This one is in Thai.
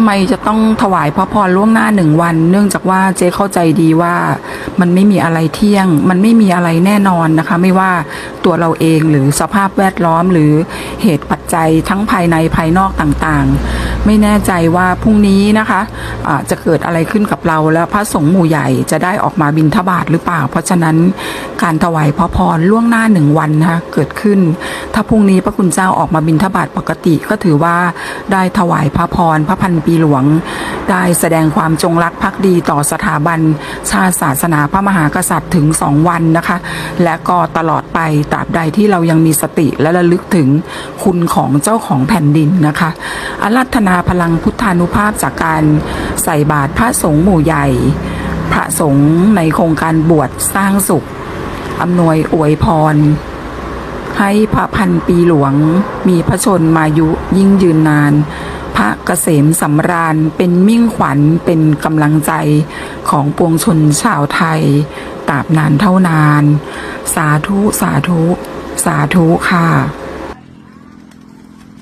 ทำไมจะต้องถวายพระพรล่วงหน้าหนึ่งวัน เนื่องจากว่าเจ๊เข้าใจดีว่ามันไม่มีอะไรเที่ยง มันไม่มีอะไรแน่นอนนะคะ ไม่ว่าตัวเราเองหรือสภาพแวดล้อมหรือเหตุปัจ จัยทั้งภายในภายนอกต่างๆ ไม่แน่ใจว่าพรุ่งนี้นะคะะจะเกิดอะไรขึ้นกับเราแล้วพระสงฆ์หมู่ใหญ่จะได้ออกมาบินทบาทหรือเปล่า เพราะฉะนั้นการถวายพระพรล่วงหน้าหนึ่งวันนะคะเกิดขึ้น ถ้าพรุ่งนี้พระคุณเจ้าออกมาบินทบาทปกติก็ถือว่าได้ถวายพระพรพระพันปีหลวง ได้แสดงความจงรักภักดีต่อสถาบัน ชาติศาสนาพระมหากษัตริย์ถึงสองวันนะคะ และก็ตลอดไปตราบใดที่เรายังมีสติและระลึกถึงคุณของเจ้าของแผ่นดินนะคะอารัธนาพลังพุทธานุภาพจากการใส่บาตรพระสงฆ์หมู่ใหญ่ พระสงฆ์ในโครงการบวชสร้างสุขอำนวยอวยพรให้พระพันปีหลวงมีพระชนมายุยิ่งยืนนาน พระเกษมสำราญเป็นมิ่งขวัญเป็นกำลังใจของปวงชนชาวไทยตราบนานเท่านาน สาธุ สาธุ สาธุค่ะ